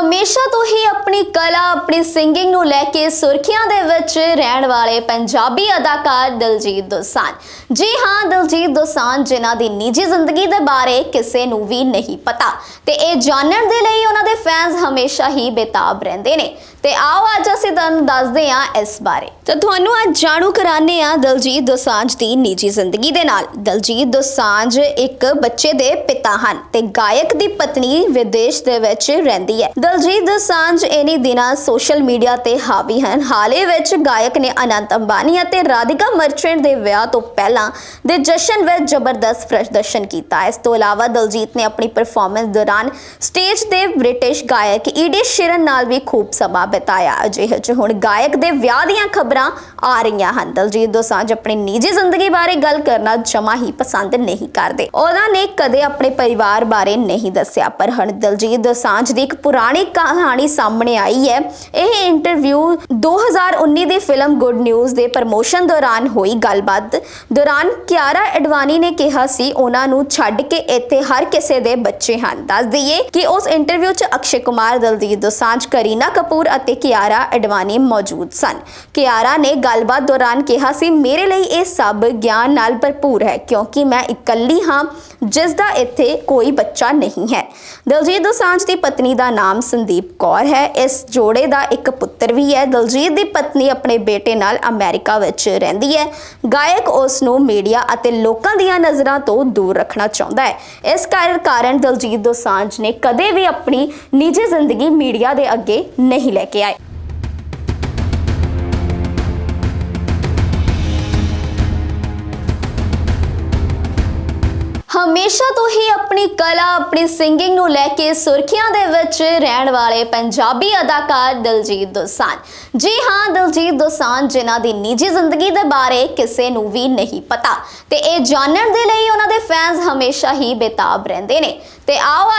ਹਮੇਸ਼ਾ ਤੋਂ ਹੀ ਆਪਣੀ ਕਲਾ, ਆਪਣੀ ਸਿੰਗਿੰਗ ਨੂੰ ਲੈ ਕੇ ਸੁਰਖੀਆਂ ਦੇ ਵਿੱਚ ਰਹਿਣ ਵਾਲੇ ਪੰਜਾਬੀ ਅਦਾਕਾਰ ਦਿਲਜੀਤ ਦੋਸਾਂਝ। ਜੀ ਹਾਂ, ਦਿਲਜੀਤ ਦੋਸਾਂਝ, ਜਿਨ੍ਹਾਂ ਦੀ ਨਿੱਜੀ ਜ਼ਿੰਦਗੀ ਦੇ ਬਾਰੇ ਕਿਸੇ ਨੂੰ ਵੀ ਨਹੀਂ ਪਤਾ। ਤੇ ਇਹ ਜਾਣਨ ਦੇ ਲਈ ਉਹਨਾਂ ਦੇ ਫੈਨਸ ਹਮੇਸ਼ਾ ਹੀ ਬੇਤਾਬ ਰਹਿੰਦੇ ਨੇ। ਤੇ ਆਓ ਅੱਜ ਅਸੀਂ ਤੁਹਾਨੂੰ ਦੱਸਦੇ ਹਾਂ ਇਸ ਬਾਰੇ। ਤੇ ਤੁਹਾਨੂੰ ਅੱਜ ਜਾਣੂ ਕਰਾਣੇ ਆ ਦਿਲਜੀਤ ਦੋਸਾਂਝ ਦੀ ਨਿੱਜੀ ਜ਼ਿੰਦਗੀ ਦੇ ਨਾਲ। ਦਿਲਜੀਤ ਦੋਸਾਂਝ ਇੱਕ ਬੱਚੇ ਦੇ ਪਿਤਾ ਹਨ ਤੇ ਗਾਇਕ ਦੀ ਪਤਨੀ ਵਿਦੇਸ਼ ਦੇ ਵਿੱਚ ਰਹਿੰਦੀ ਹੈ। ਦਲਜੀਤ ਦੋਸਾਂਝ ਇਨੀ ਦਿਨਾਂ ਸੋਸ਼ਲ ਮੀਡੀਆ ਤੇ ਹਾਵੀ ਹਨ। ਹਾਲੇ ਵਿੱਚ ਗਾਇਕ ਨੇ ਅਨੰਤ ਅੰਬਾਨੀ ਅਤੇ ਰਾਧਿਕਾ ਮਰਚੈਂਟ ਦੇ ਵਿਆਹ ਤੋਂ ਪਹਿਲਾਂ ਦੇ ਜਸ਼ਨ ਵਿੱਚ ਜ਼ਬਰਦਸਤ ਪ੍ਰਦਰਸ਼ਨ ਕੀਤਾ। ਇਸ ਤੋਂ ਇਲਾਵਾ ਦਿਲਜੀਤ ਨੇ ਆਪਣੀ ਪਰਫਾਰਮੈਂਸ ਦੌਰਾਨ ਸਟੇਜ ਤੇ ਬ੍ਰਿਟਿਸ਼ ਗਾਇਕ ਈਡੀ ਸ਼ਿਰਨ ਨਾਲ ਵੀ ਖੂਬ ਸਮਾਂ ਬਿਤਾਇਆ। ਅਜਿਹੇ ਚ ਹੁਣ ਗਾਇਕ ਦੇ ਵਿਆਹ ਦੀਆਂ ਖਬਰਾਂ ਆ ਰਹੀਆਂ ਹਨ। ਦਲਜੀਤ ਦੋਸਾਂਝ ਆਪਣੀ ਨਿੱਜੀ ਜ਼ਿੰਦਗੀ ਬਾਰੇ ਗੱਲ ਕਰਨਾ ਜਮਾ ਹੀ ਪਸੰਦ ਨਹੀਂ ਕਰਦੇ। ਉਹਨਾਂ ਨੇ ਕਦੇ ਆਪਣੇ ਪਰਿਵਾਰ ਬਾਰੇ ਨਹੀਂ ਦੱਸਿਆ, ਪਰ ਹੁਣ ਦਲਜੀਤ ਦੋਸਾਂਝ ਦੀ ਇੱਕ ਪੁਰਾਣੀ ਕਹਾਣੀ ਸਾਹਮਣੇ ਆਈ ਹੈ। ਇਹ ਇੰਟਰਵਿਊ 2019 ਦੀ ਫਿਲਮ ਗੁੱਡ ਨਿਊਜ਼ ਦੇ ਪ੍ਰਮੋਸ਼ਨ ਦੌਰਾਨ ਹੋਈ ਗੱਲਬਾਤ। ਦੌਰਾਨ ਕਿਆਰਾ ਅਡਵਾਨੀ ਨੇ ਕਿਹਾ ਸੀ, ਉਹਨਾਂ ਨੂੰ ਛੱਡ ਕੇ ਇੱਥੇ ਹਰ ਕਿਸੇ ਦੇ ਬੱਚੇ ਹਨ। ਦੱਸ ਦਈਏ ਕਿ ਉਸ ਇੰਟਰਵਿਊ 'ਚ ਅਕਸ਼ੇ ਕੁਮਾਰ, ਦਲਜੀਤ ਦੋਸਾਂਝ, ਕਰੀਨਾ ਕਪੂਰ ਅਤੇ ਕਿਆਰਾ ਅਡਵਾਨੀ ਮੌਜੂਦ ਸਨ। ਕਿਆਰਾ ਨੇ ਗੱਲਬਾਤ ਦੌਰਾਨ ਕਿਹਾ ਸੀ, ਮੇਰੇ ਲਈ ਇਹ ਸਭ ਗਿਆਨ ਨਾਲ ਭਰਪੂਰ ਹੈ, ਕਿਉਂਕਿ ਮੈਂ ਇਕੱਲੀ ਹਾਂ ਜਿਸ ਦਾ ਇੱਥੇ ਕੋਈ ਬੱਚਾ ਨਹੀਂ ਹੈ। ਦਲਜੀਤ ਦੋਸਾਂਝ ਦੀ ਪਤਨੀ ਦਾ ਨਾਮ ਸੰਦੀਪ ਕੌਰ ਹੈ। ਇਸ ਜੋੜੇ ਦਾ ਇੱਕ ਪੁੱਤਰ ਵੀ ਹੈ। ਦਲਜੀਤ ਦੀ ਪਤਨੀ ਆਪਣੇ ਬੇਟੇ ਨਾਲ ਅਮਰੀਕਾ ਵਿੱਚ ਰਹਿੰਦੀ ਹੈ। ਗਾਇਕ ਉਸ ਨੂੰ ਮੀਡੀਆ ਅਤੇ ਲੋਕਾਂ ਦੀਆਂ ਨਜ਼ਰਾਂ ਤੋਂ ਦੂਰ ਰੱਖਣਾ ਚਾਹੁੰਦਾ ਹੈ। ਇਸ ਕਾਰਨ ਦਲਜੀਤ ਦੋਸਾਂਝ ਨੇ ਕਦੇ ਵੀ ਆਪਣੀ ਨਿੱਜੀ ਜ਼ਿੰਦਗੀ ਮੀਡੀਆ ਦੇ ਅੱਗੇ ਨਹੀਂ ਲੈ ਕੇ ਆਏ। ਹਮੇਸ਼ਾ ਤੋਂ ਹੀ ਆਪਣੀ ਕਲਾ, ਆਪਣੀ ਸਿੰਗਿੰਗ ਨੂੰ ਲੈ ਕੇ ਸੁਰਖੀਆਂ ਦੇ ਵਿੱਚ ਰਹਿਣ ਵਾਲੇ ਪੰਜਾਬੀ ਅਦਾਕਾਰ ਦਿਲਜੀਤ ਦੋਸਾਂਝ। ਜੀ ਹਾਂ, ਦਿਲਜੀਤ ਦੋਸਾਂਝ, ਜਿਨ੍ਹਾਂ ਦੀ ਨਿੱਜੀ ਜ਼ਿੰਦਗੀ ਦੇ ਬਾਰੇ ਕਿਸੇ ਨੂੰ ਵੀ ਨਹੀਂ ਪਤਾ। ਤੇ ਇਹ ਜਾਣਨ ਦੇ ਲਈ ਉਹਨਾਂ ਦੇ ਫੈਨਸ ਹਮੇਸ਼ਾ ਹੀ ਬੇਤਾਬ ਰਹਿੰਦੇ ਨੇ। ਤੇ ਆਓ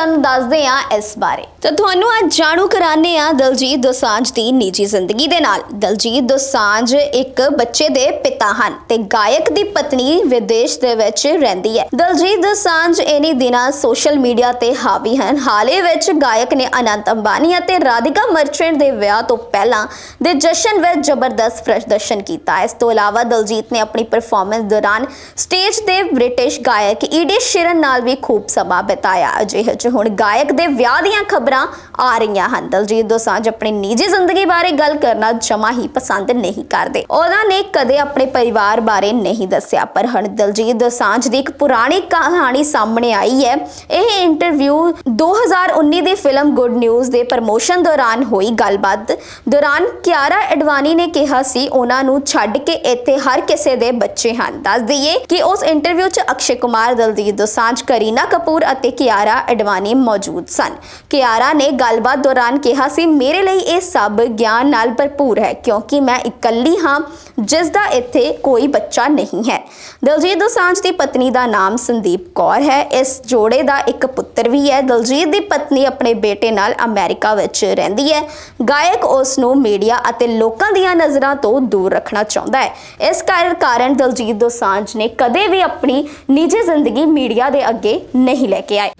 ਤੁਹਾਨੂੰ ਦੱਸਦੇ ਹਾਂ ਇਸ ਬਾਰੇ। ਤੇ ਤੁਹਾਨੂੰ ਅੱਜ ਜਾਣੂ ਕਰਾਣੇ ਆ ਦਿਲਜੀਤ ਦੋਸਾਂਝ ਦੀ ਨਿੱਜੀ ਜ਼ਿੰਦਗੀ ਦੇ ਨਾਲ। ਦਿਲਜੀਤ ਦੋਸਾਂਝ ਇੱਕ ਬੱਚੇ ਦੇ ਪਿਤਾ ਹਨ ਤੇ ਗਾਇਕ ਦੀ ਪਤਨੀ ਵਿਦੇਸ਼ ਦੇ ਵਿੱਚ ਰਹਿੰਦੀ ਹੈ। ਦਿਲਜੀਤ ਦੋਸਾਂਝ ਇਨੀ ਦਿਨਾਂ ਸੋਸ਼ਲ ਮੀਡੀਆ ਤੇ ਹਾਵੀ ਹਨ। ਹਾਲੇ ਵਿੱਚ ਗਾਇਕ ਨੇ ਅਨੰਤ ਅੰਬਾਨੀ ਅਤੇ ਰਾਧਿਕਾ ਮਰਚੈਂਟ ਦੇ ਵਿਆਹ ਤੋਂ ਪਹਿਲਾਂ ਦੇ ਜਸ਼ਨ ਵਿੱਚ ਜ਼ਬਰਦਸਤ ਪ੍ਰਦਰਸ਼ਨ ਕੀਤਾ। ਇਸ ਤੋਂ ਇਲਾਵਾ ਦਲਜੀਤ ਨੇ ਆਪਣੀ ਪਰਫਾਰਮੈਂਸ ਦੌਰਾਨ ਸਟੇਜ ਤੇ ਬ੍ਰਿਟਿਸ਼ ਗਾਇਕ ਈਡੀ ਸ਼ਿਰਨ ਨਾਲ ਵੀ ਖੂਬ ਸਮਾਂ ਬਿਤਾਇਆ। ਅਜਿਹੇ ਚ ਹੁਣ ਗਾਇਕ ਦੇ ਵਿਆਹ ਦੀਆਂ ਖਬਰਾਂ ਆ ਰਹੀਆਂ ਹਨ। ਦਿਲਜੀਤ ਦੋਸਾਂਝ ਆਪਣੀ ਨਿੱਜੀ ਜ਼ਿੰਦਗੀ ਬਾਰੇ ਗੱਲ ਕਰਨਾ ਜਮਾ ਹੀ ਪਸੰਦ ਨਹੀਂ ਕਰਦੇ। ਉਹਨਾਂ ਨੇ ਕਦੇ ਆਪਣੇ ਪਰਿਵਾਰ ਬਾਰੇ ਨਹੀਂ ਦੱਸਿਆ, ਪਰ ਹੁਣ ਦਿਲਜੀਤ ਦੋਸਾਂਝ ਦੀ ਇੱਕ ਪੁਰਾਣੀ ਕਹਾਣੀ ਸਾਹਮਣੇ ਆਈ ਹੈ। ਇਹ ਇੰਟਰਵਿਊ 2019 ਦੀ ਫਿਲਮ ਗੁੱਡ ਨਿਊਜ਼ ਦੇ ਪ੍ਰਮੋਸ਼ਨ ਦੌਰਾਨ ਹੋਈ। ਗੱਲਬਾਤ ਦੌਰਾਨ ਕਿਆਰਾ ਅਡਵਾਨੀ ਨੇ ਕਿਹਾ ਸੀ, ਉਹਨਾਂ ਨੂੰ ਛੱਡ ਕੇ ਇੱਥੇ ਹਰ ਕਿਸੇ ਦੇ ਬੱਚੇ ਹਨ। ਦੱਸ ਦਈਏ ਕਿ ਉਸ ਇੰਟਰਵਿਊ 'ਚ ਅਕਸ਼ੇ ਕੁਮਾਰ, ਦਲਜੀਤ ਦੋਸਾਂਝ, ਕਰੀਨਾ ਕਪੂਰ ਅਤੇ ਕਿਆਰਾ ਅਡਵਾਨੀ ਮੌਜੂਦ ਸਨ। ਕਿਆਰਾ ਨੇ ਗੱਲ ਗੱਲਬਾਤ ਦੌਰਾਨ ਕਿਹਾ ਸੀ, ਮੇਰੇ ਲਈ ਇਹ ਸਭ ਗਿਆਨ ਨਾਲ ਭਰਪੂਰ ਹੈ, ਕਿਉਂਕਿ ਮੈਂ ਇਕੱਲੀ ਹਾਂ, ਜਿਸ ਦਾ ਇੱਥੇ ਕੋਈ ਬੱਚਾ ਨਹੀਂ ਹੈ। ਦਲਜੀਤ ਦੋਸਾਂਝ ਦੀ ਪਤਨੀ ਦਾ ਨਾਮ ਸੰਦੀਪ ਕੌਰ ਹੈ। ਇਸ ਜੋੜੇ ਦਾ ਇੱਕ ਪੁੱਤਰ ਵੀ ਹੈ। ਦਲਜੀਤ ਦੀ ਪਤਨੀ ਆਪਣੇ ਬੇਟੇ ਨਾਲ ਅਮਰੀਕਾ ਵਿੱਚ ਰਹਿੰਦੀ ਹੈ। ਗਾਇਕ ਉਸ ਨੂੰ ਮੀਡੀਆ ਅਤੇ ਲੋਕਾਂ ਦੀਆਂ ਨਜ਼ਰਾਂ ਤੋਂ ਦੂਰ ਰੱਖਣਾ ਚਾਹੁੰਦਾ ਹੈ। ਇਸ ਕਾਰਨ ਕਾਰਨ ਦਲਜੀਤ ਦੋਸਾਂਝ ਨੇ ਕਦੇ ਵੀ ਆਪਣੀ ਨਿੱਜੀ ਜ਼ਿੰਦਗੀ ਮੀਡੀਆ ਦੇ ਅੱਗੇ ਨਹੀਂ ਲੈ ਕੇ ਆਏ।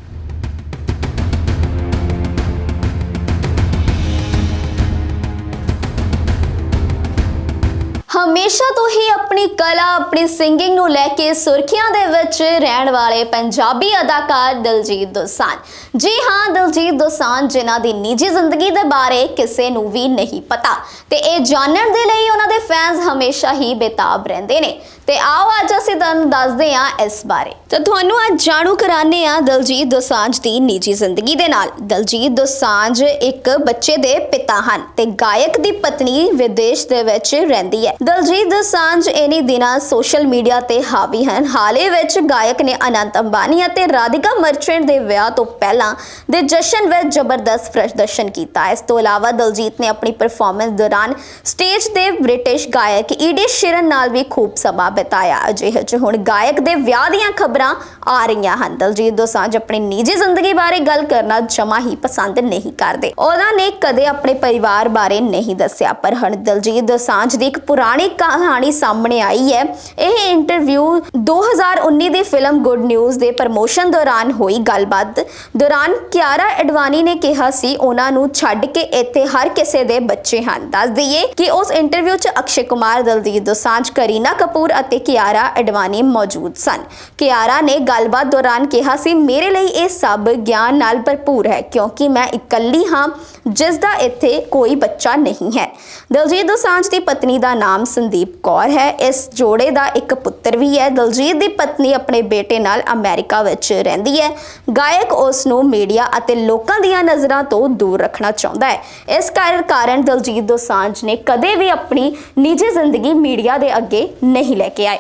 ਹਮੇਸ਼ਾ ਤੋਂ ਹੀ ਆਪਣੀ ਕਲਾ, ਆਪਣੀ ਸਿੰਗਿੰਗ ਨੂੰ ਲੈ ਕੇ ਸੁਰਖੀਆਂ ਦੇ ਵਿੱਚ ਰਹਿਣ ਵਾਲੇ ਪੰਜਾਬੀ ਅਦਾਕਾਰ ਦਿਲਜੀਤ ਦੋਸਾਂਝ। ਜੀ ਹਾਂ, ਦਿਲਜੀਤ ਦੋਸਾਂਝ, ਜਿਨ੍ਹਾਂ ਦੀ ਨਿੱਜੀ ਜ਼ਿੰਦਗੀ ਦੇ ਬਾਰੇ ਕਿਸੇ ਨੂੰ ਵੀ ਨਹੀਂ ਪਤਾ। ਤੇ ਇਹ ਜਾਣਨ ਦੇ ਲਈ ਉਹਨਾਂ ਦੇ ਫੈਨਸ ਹਮੇਸ਼ਾ ਹੀ ਬੇਤਾਬ ਰਹਿੰਦੇ ਨੇ। ਤੇ ਆਓ ਅੱਜ ਅਸੀਂ ਤੁਹਾਨੂੰ ਦੱਸਦੇ ਹਾਂ ਇਸ ਬਾਰੇ। ਤੇ ਤੁਹਾਨੂੰ ਅੱਜ ਜਾਣੂ ਕਰਾਣੇ ਆ ਦਲਜੀਤ ਦੋਸਾਂਝ ਦੀ ਨਿੱਜੀ ਜ਼ਿੰਦਗੀ ਦੇ ਨਾਲ। ਦਿਲਜੀਤ ਦੋਸਾਂਝ ਇੱਕ ਬੱਚੇ ਦੇ ਪਿਤਾ ਹਨ ਤੇ ਗਾਇਕ ਦੀ ਪਤਨੀ ਵਿਦੇਸ਼ ਦੇ ਵਿੱਚ ਰਹਿੰਦੀ ਹੈ। ਦਿਲਜੀਤ ਦੋਸਾਂਝ ਇਨੀ ਦਿਨਾਂ ਸੋਸ਼ਲ ਮੀਡੀਆ ਤੇ ਹਾਵੀ ਹਨ। ਹਾਲੇ ਵਿੱਚ ਗਾਇਕ ਨੇ ਅਨੰਤ ਅੰਬਾਨੀ ਅਤੇ ਰਾਧਿਕਾ ਮਰਚੈਂਟ ਦੇ ਵਿਆਹ ਤੋਂ ਪਹਿਲਾਂ ਦੇ ਜਸ਼ਨ ਵਿੱਚ ਜ਼ਬਰਦਸਤ ਪ੍ਰਦਰਸ਼ਨ ਕੀਤਾ। ਇਸ ਤੋਂ ਇਲਾਵਾ ਦਲਜੀਤ ਨੇ ਆਪਣੀ ਪਰਫਾਰਮੈਂਸ ਦੌਰਾਨ ਸਟੇਜ ਤੇ ਬ੍ਰਿਟਿਸ਼ ਗਾਇਕ ਈਡੀ ਸ਼ਿਰਨ ਨਾਲ ਵੀ ਖੂਬ ਸਮਾਂ ਬਿਤਾਇਆ। ਅਜਿਹੇ ਚ ਹੁਣ ਗਾਇਕ ਦੇ ਵਿਆਹ ਦੀਆਂ ਖਬਰਾਂ ਆ ਰਹੀਆਂ ਹਨ। ਦਲਜੀਤ ਦੋਸਾਂਝ ਆਪਣੀ ਨਿੱਜੀ ਜ਼ਿੰਦਗੀ ਬਾਰੇ ਗੱਲ ਕਰਨਾ ਜਮਾ ਹੀ ਪਸੰਦ ਨਹੀਂ ਕਰਦੇ। ਉਹਨਾਂ ਨੇ ਕਦੇ ਆਪਣੇ ਪਰਿਵਾਰ ਬਾਰੇ ਨਹੀਂ ਦੱਸਿਆ, ਪਰ ਹੁਣ ਦਲਜੀਤ ਦੋਸਾਂਝ ਦੀ ਇੱਕ ਪੁਰਾਣੀ ਕਹਾਣੀ ਸਾਹਮਣੇ ਆਈ ਹੈ। ਇਹ ਇੰਟਰਵਿਊ 2019 ਦੀ ਫਿਲਮ ਗੁੱਡ ਨਿਊਜ਼ ਦੇ ਪ੍ਰਮੋਸ਼ਨ ਦੌਰਾਨ ਹੋਈ। ਗੱਲਬਾਤ ਦੌਰਾਨ ਕਿਆਰਾ ਐਡਵਾਨੀ ਨੇ ਕਿਹਾ ਸੀ, ਉਹਨਾਂ ਨੂੰ ਛੱਡ ਕੇ ਇੱਥੇ ਹਰ ਕਿਸੇ ਦੇ ਬੱਚੇ ਹਨ। ਦੱਸ ਦਈਏ ਕਿ ਉਸ ਇੰਟਰਵਿਊ 'ਚ ਅਕਸ਼ੇ ਕੁਮਾਰ, ਦਲਜੀਤ ਦੋਸਾਂਝ, ਕਰੀਨਾ ਕਪੂਰ ਅਤੇ ਕਿਆਰਾ ਅਡਵਾਨੀ ਮੌਜੂਦ ਸਨ। ਕਿਆਰਾ ਨੇ ਗੱਲਬਾਤ ਦੌਰਾਨ ਕਿਹਾ, ਸੀ, ਮੇਰੇ ਲਈ ਇਹ ਸਭ ਗਿਆਨ ਨਾਲ ਭਰਪੂਰ ਹੈ, ਕਿਉਂਕਿ ਮੈਂ ਇਕੱਲੀ ਹਾਂ, ਜਿਸ ਦਾ ਇੱਥੇ ਕੋਈ ਬੱਚਾ ਨਹੀਂ ਹੈ। ਦਲਜੀਤ ਦੋਸਾਂਝ ਦੀ ਪਤਨੀ ਦਾ ਨਾਮ ਸੰਦੀਪ ਕੌਰ ਹੈ। ਇਸ ਜੋੜੇ ਦਾ ਇੱਕ ਪੁੱਤਰ ਵੀ ਹੈ। ਦਲਜੀਤ ਦੀ ਪਤਨੀ ਆਪਣੇ ਬੇਟੇ ਨਾਲ ਅਮਰੀਕਾ ਵਿੱਚ ਰਹਿੰਦੀ ਹੈ। ਗਾਇਕ ਉਸ ਨੂੰ ਮੀਡੀਆ ਅਤੇ ਲੋਕਾਂ ਦੀਆਂ ਨਜ਼ਰਾਂ ਤੋਂ ਦੂਰ ਰੱਖਣਾ ਚਾਹੁੰਦਾ ਹੈ। ਇਸ ਕਾਰਨ ਦਲਜੀਤ ਦੋਸਾਂਝ ਨੇ ਕਦੇ ਵੀ ਆਪਣੀ ਨਿੱਜੀ ਜ਼ਿੰਦਗੀ ਮੀਡੀਆ ਦੇ ਅੱਗੇ ਨਹੀਂ ਲੈ ਕੇ ਆਏ